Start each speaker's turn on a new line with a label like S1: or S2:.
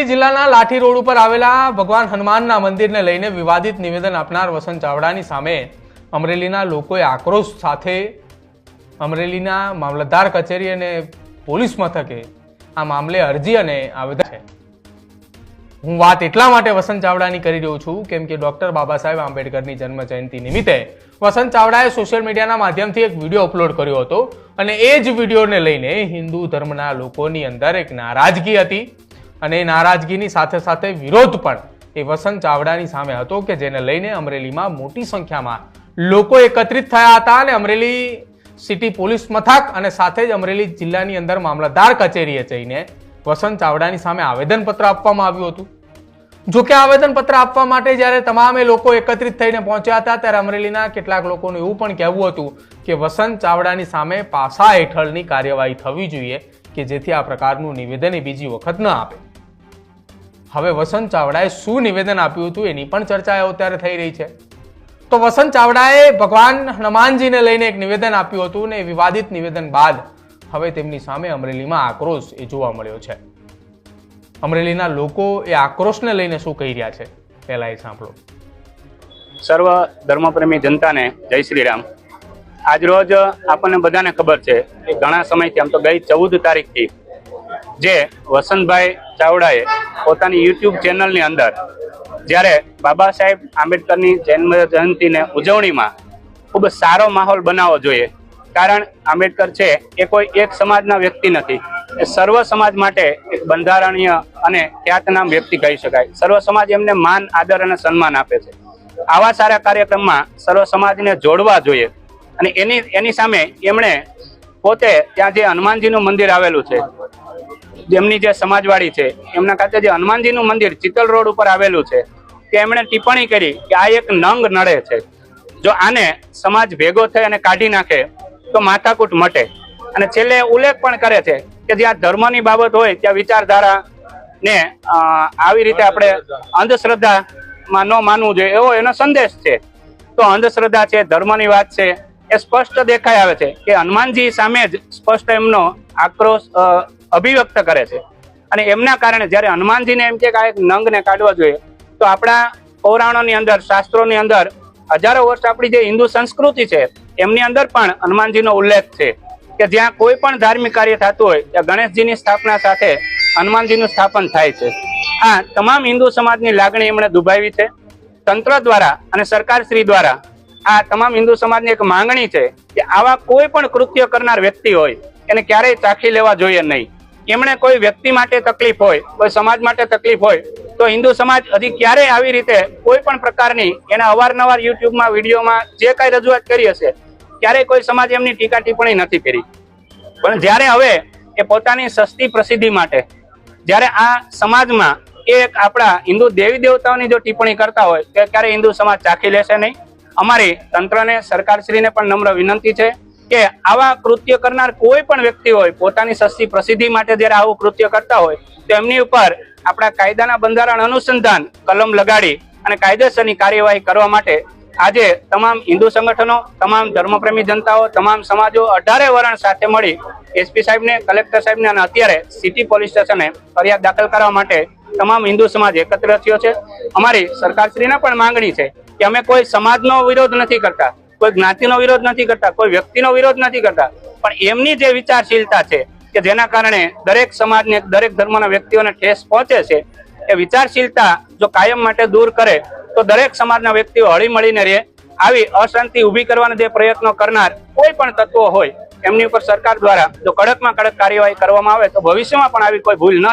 S1: અરવલ્લી જિલ્લાના લાઠી રોડ ઉપર આવેલા ભગવાન હનુમાનના મંદિરને લઈને વિવાદિત નિવેદન આપનાર વસંત ચાવડાની સામે અમરેલીના લોકોએ આક્રોશ સાથે અમરેલીના મામલતદાર કચેરી અને પોલીસ મથકે આ મામલે અરજી અને આવેદન છે. હું વાત એટલા માટે વસંત ચાવડાની કરી રહ્યો છું, કેમ કે ડોક્ટર બાબા સાહેબ આંબેડકરની જન્મ જયંતિ નિમિત્તે વસંત ચાવડાએ સોશિયલ મીડિયાના માધ્યમથી એક વીડિયો અપલોડ કર્યો હતો અને એ જ વિડીયોને લઈને હિન્દુ ધર્મના લોકોની અંદર એક નારાજગી હતી. અને નારાજગીની સાથે સાથે વિરોધ પણ એ વસંત ચાવડાની સામે હતો કે જેને લઈને અમરેલીમાં મોટી સંખ્યામાં લોકો એકત્રિત થયા હતા અને અમરેલી સિટી પોલીસ મથક અને સાથે જ અમરેલી જિલ્લાની અંદર મામલતદાર કચેરીએ જઈને વસંત ચાવડાની સામે આવેદનપત્ર આપવામાં આવ્યું હતું. જોકે આવેદનપત્ર આપવા માટે જ્યારે તમામે લોકો એકત્રિત થઈને પહોંચ્યા હતા ત્યારે અમરેલીના કેટલાક લોકોનું એવું પણ કહેવું હતું કે વસંત ચાવડાની સામે પાસા હેઠળની કાર્યવાહી થવી જોઈએ કે જેથી આ પ્રકારનું નિવેદન એ બીજી વખત ન આપે. હવે વસંત ચાવડાએ શું નિવેદન આપ્યું હતું એની પણ ચર્ચા અત્યારે થઈ રહી છે. તો વસંત ચાવડાએ ભગવાન હનુમાનજીને લઈને એક નિવેદન આપ્યું હતું ને વિવાદિત નિવેદન બાદ હવે તેમની સામે અમરેલીમાં આક્રોશ એ જોવા મળ્યો છે. અમરેલીના લોકો એ આક્રોશને લઈને શું કહી રહ્યા છે? પહેલાં એ સાંભળો.
S2: સર્વ ધર્મપ્રેમી જનતાને જય શ્રી રામ. આજરોજ આપણને બધાને ખબર છે કે ઘણા સમયથી, આમ તો ગઈ ચૌદ તારીખથી, જે વસંતભાઈ ચાવડાએ પોતાની યુટ્યુબ ચેનલની અંદર. જ્યારે બાબા સાહેબ આંબેડકરની જન્મ જયંતિને ઉજવણીમાં ખૂબ સારો માહોલ બનાવવો જોઈએ. કારણ આંબેડકર છે એ કોઈ એક સમાજના વ્યક્તિ નથી. એ સર્વ સમાજ માટે એક બંધારણીય અને ખ્યાતનામ વ્યક્તિ કહી શકાય. સર્વ સમાજ એમને માન, આદર અને સન્માન આપે છે. આવા સારા કાર્યક્રમમાં સર્વ સમાજને જોડવા જોઈએ. અને એની એની સામે એમણે પોતે ત્યાં જે હનુમાનજીનું મંદિર આવેલું છે જેમની જે સમાજવાડી છે, એમના ખાતે જે હનુમાનજીનું મંદિર ચિત્તલ રોડ ઉપર આવેલું છે તે એમણે ટિપ્પણી કરી કે આ એક નંગ નડે છે. જો આને સમાજ ભેગો થઈ અને કાઢી નાખે, તો માથાકૂટ મટે. અને છેલ્લે ઉલ્લેખ પણ કરે છે કે જ્યાં ધર્મની બાબત હોય, ત્યાં વિચારધારા ને આવી રીતે આપણે અંધશ્રદ્ધામાં ન માનવું જોઈએ, એવો એનો સંદેશ છે. તો અંધશ્રદ્ધા છે, ધર્મની વાત છે, એ સ્પષ્ટ દેખાઈ આવે છે કે હનુમાનજી સામે જ સ્પષ્ટ એમનો આક્રોશ અભિવ્યક્ત કરે છે. અને એમના કારણે જ્યારે હનુમાનજીને એમ કે આ એક નંગને કાઢવા જોઈએ, તો આપણા પૌરાણોની અંદર, શાસ્ત્રોની અંદર હજારો વર્ષ આપણી જે હિન્દુ સંસ્કૃતિ છે, એમની અંદર પણ હનુમાનજીનો ઉલ્લેખ છે કે જ્યાં કોઈ પણ ધાર્મિક કાર્ય થતું હોય, ત્યાં ગણેશજીની સ્થાપના સાથે હનુમાનજીનું સ્થાપન થાય છે. આ તમામ હિન્દુ સમાજની લાગણી એમણે દુભાવી છે. તંત્ર દ્વારા અને સરકારશ્રી દ્વારા આ તમામ હિન્દુ સમાજની એક માંગણી છે કે આવા કોઈ પણ કૃત્ય કરનાર વ્યક્તિ હોય, એને ક્યારેય ચાખી લેવા જોઈએ નહીં. એમણે કોઈ વ્યક્તિ માટે તકલીફ હોય, કોઈ સમાજ માટે તકલીફ હોય, તો હિન્દુ સમાજ હજી ક્યારેય આવી રીતે કોઈ પણ પ્રકારની એના અવારનવાર યુટ્યુબમાં વિડીયોમાં જે કાંઈ રજૂઆત કરી હશે, ક્યારેય કોઈ સમાજ એમની ટીકા ટિપ્પણી નથી કરી. પણ જ્યારે હવે એ પોતાની સસ્તી પ્રસિદ્ધિ માટે, જ્યારે આ સમાજમાં એક આપણા હિન્દુ દેવી દેવતાઓની જો ટિપ્પણી કરતા હોય, તો ક્યારે હિન્દુ સમાજ ચાખી લેશે નહીં. અમારી તંત્રને, સરકારશ્રીને પણ નમ્ર વિનંતી છે. કે આવા કૃત્ય કરનાર કોઈ પણ વ્યક્તિ હોય, પોતાની સસ્તી પ્રસિદ્ધિ માટે જ્યારે આવું કૃત્ય કરતા હોય, તો એમની ઉપર આપણા કાયદાના બંધારણ અનુસંધાન કલમ લગાડી અને કાયદેસરની કાર્યવાહી કરવા માટે આજે તમામ હિન્દુ સંગઠનો, તમામ ધર્મપ્રેમી જનતાઓ, તમામ સમાજો અઢારે વરણ સાથે મળી એસપી સાહેબને, કલેક્ટર સાહેબને અને અત્યારે સિટી પોલીસ સ્ટેશને ફરિયાદ દાખલ કરવા માટે તમામ હિન્દુ સમાજ એકત્ર થયો છે. અમારી સરકારશ્રીને પણ માંગણી છે કે અમે કોઈ સમાજનો વિરોધ નથી કરતા. કોઈ જ્ઞાતિનો વિરોધ નથી કરતા, કોઈ વ્યક્તિનો વિરોધ નથી કરતા. પણ એમની જે વિચારશીલતા છે કે જેના કારણે દરેક સમાજને, દરેક ધર્મના વ્યક્તિઓને ઠેસ પહોંચે છે, એ વિચારશીલતા જો કાયમ માટે દૂર કરે, તો દરેક સમાજના વ્યક્તિઓ હળી મળીને રહે. આવી અશાંતિ ઊભી કરવાના જે પ્રયત્નો કરનાર કોઈ પણ તત્વો હોય, એમની ઉપર સરકાર દ્વારા જો કડકમાં કડક કાર્યવાહી કરવામાં આવે, તો ભવિષ્યમાં પણ આવી કોઈ ભૂલ ન